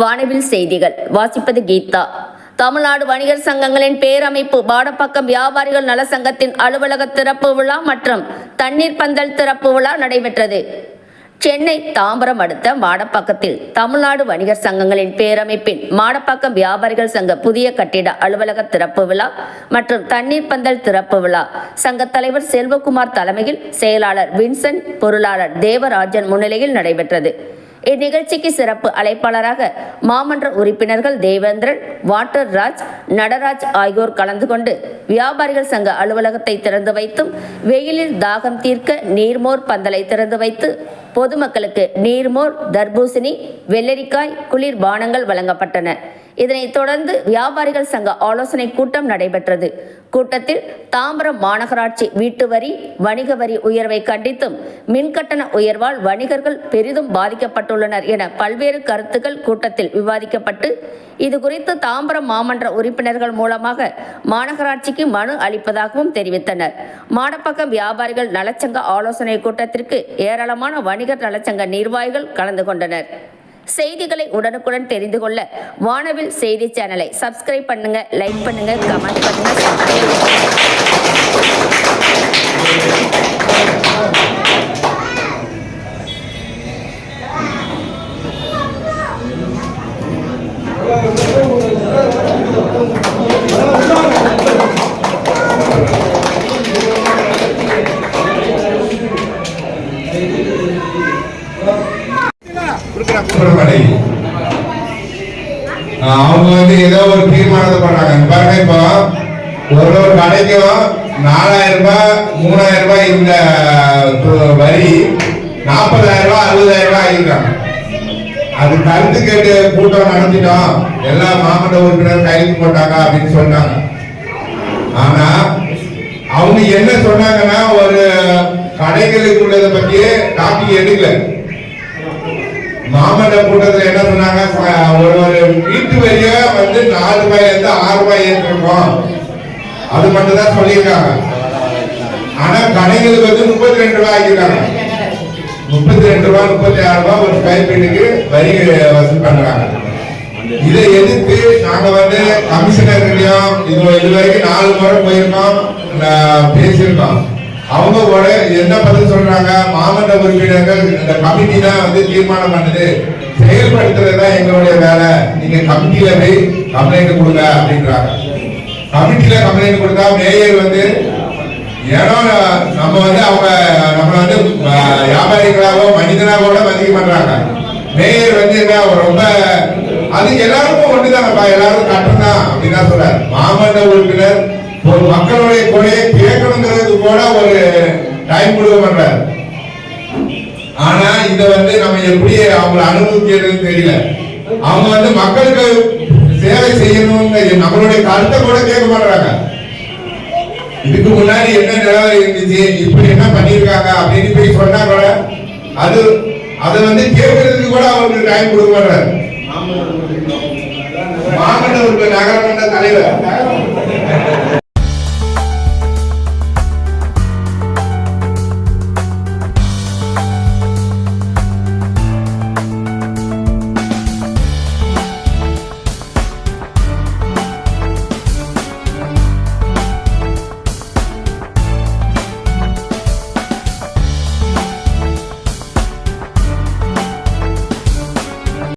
வானவில் செய்திகள். வாசிப்பது கீதா. தமிழ்நாடு வணிகர் சங்கங்களின் பேரமைப்பு பாடப்பக்கம் வியாபாரிகள் நல சங்கத்தின் அலுவலக திறப்பு விழா மற்றும் தண்ணீர் பந்தல் திறப்பு விழா நடைபெற்றது. சென்னை தாம்பரம் அடுத்த மாடப்பாக்கத்தில் தமிழ்நாடு வணிகர் சங்கங்களின் பேரமைப்பின் மாடப்பாக்கம் வியாபாரிகள் சங்க புதிய கட்டிட அலுவலக திறப்பு விழா மற்றும் தண்ணீர் பந்தல் திறப்பு விழா. சங்க தலைவர் செல்வகுமார் தலைமையில் செயலாளர் வின்சென்ட் பொருளாளர் தேவராஜன் முன்னிலையில் நடைபெற்றது. இந்நிகழ்ச்சிக்கு சிறப்பு அழைப்பாளராக மாமன்ற உறுப்பினர்கள் தேவேந்திரன் வாட்டர் ராஜ் நடராஜ் ஆகியோர் கலந்து கொண்டு வியாபாரிகள் சங்க அலுவலகத்தை திறந்து வைத்தும் வெயிலில் தாகம் தீர்க்க நீர்மோர் பந்தலை திறந்து வைத்து பொதுமக்களுக்கு நீர்மோர் தர்பூசணி வெள்ளரிக்காய் குளிர் பானங்கள் வழங்கப்பட்டன. இதனைத் தொடர்ந்து வியாபாரிகள் சங்க ஆலோசனை கூட்டம் நடைபெற்றது. கூட்டத்தில் தாம்பரம் மாநகராட்சி வீட்டு வரி வணிக வரி உயர்வை கண்டித்தும் மின்கட்டண உயர்வால் வணிகர்கள் பெரிதும் பாதிக்கப்பட்டுள்ளனர் என பல்வேறு கருத்துக்கள் கூட்டத்தில் விவாதிக்கப்பட்டு இது குறித்து தாம்பரம் மாமன்ற உறுப்பினர்கள் மூலமாக மாநகராட்சிக்கு மனு அளிப்பதாகவும் தெரிவித்தனர். மாடப்பக்கம் வியாபாரிகள் நலச்சங்க ஆலோசனை கூட்டத்திற்கு ஏராளமான வணிகர் நலச்சங்க நிர்வாகிகள் கலந்து கொண்டனர். செய்திகளை உடனுக்குடன் தெரிந்து கொள்ள வானவில் செய்தி சேனலை சப்ஸ்கிரைப் பண்ணுங்க லைக் பண்ணுங்க கமெண்ட் பண்ணுங்க. அவங்க வந்து ஏதோ ஒரு தீர்மானத்தை பண்றாங்க. பாருங்க இப்போ ஒரு ஒரு கடைக்கும் நாலாயிரம் ரூபாய் மூணாயிரம் ரூபாய் இந்த வரி நாற்பதாயிரம் ரூபாய் அறுபதாயிரம் ரூபாய் ஆகிருக்காங்க அது கருத்து கேட்டு கூட்டம் நடத்திட்டோம். எல்லா மாவட்ட உறுப்பினர் கைது போட்டாங்க அப்படின்னு சொன்னாங்க ஆனா அவங்க என்ன சொன்னாங்கன்னா ஒரு கடைகளுக்கு உள்ளதை பத்தி டாபிக் எடுக்கல. மாமல்ல கூட்டத்துல என்ன சொன்னாங்க? ஒரு ஒரு வீட்டு வரிய வந்து நாலு ரூபாய் இருந்து ஆறு ரூபாய் ஏற்றிருக்கோம் அது மட்டும் தான் சொல்லியிருக்காங்க. ஆனா கடைகளுக்கு வந்து முப்பத்தி ரெண்டு ரூபாய் ஆக்கியிருக்காங்க. முப்பத்தி ரெண்டு ரூபாய் முப்பத்தி ஆறு ரூபாய் ஒரு ஸ்கொயர் ஃபீட்டுக்கு வரி வசூல் பண்றாங்க. இதை எதிர்த்து நாங்க வந்து கமிஷனர்கிட்டயும் இது இதுவரைக்கும் நாலு முறை போயிருக்கோம் பேசியிருக்கோம். அவங்க கூட என்ன பதில் சொல்றாங்க? மாமன்ற உறுப்பினர்கள் இந்த கமிட்டி தான் வந்து தீர்மானம் பண்ணுது. செயல்படுத்துறது தான் எங்களுடைய வேலை. நீங்க கமிட்டியில போய் கம்ப்ளைண்ட் கொடுங்க அப்படின்றாங்க. கமிட்டியில கம்ப்ளைண்ட் கொடுத்தா மேயர் வந்து ஏன்னா நம்ம வந்து அவங்க நம்மள வந்து வியாபாரிகளாகவோ மனிதனாக கூட மதிக்க பண்றாங்க மேயர் வந்து என்ன ரொம்ப அது எல்லாருக்கும் ஒண்ணுதானப்பா எல்லாரும் கட்டணம் அப்படின்னு தான் சொல்றாரு. மாமன்ற உறுப்பினர் ஒரு மக்களுடைய குறையை கூட டைம் கொடுக்க மாட்டார். ஆனா இத வந்து நம்ம எப்படி அவங்களை அனுபவிக்கிறது தெரியல. அவங்க வந்து மக்களுக்கு சேவை செய்யணும்னு நம்மளுடைய கருத்தை கூட கேட்க மாட்டாங்க இதுக்கு முன்னாடி என்ன நிலவரம் இருந்துச்சு இப்படி என்ன பண்ணிருக்காங்க அப்படின்னு போய் சொன்னா கூட அது அதை வந்து கேட்கறதுக்கு கூட அவருக்கு டைம் கொடுக்க மாட்டாரு மாமன்ற நகரமன்ற தலைவர்.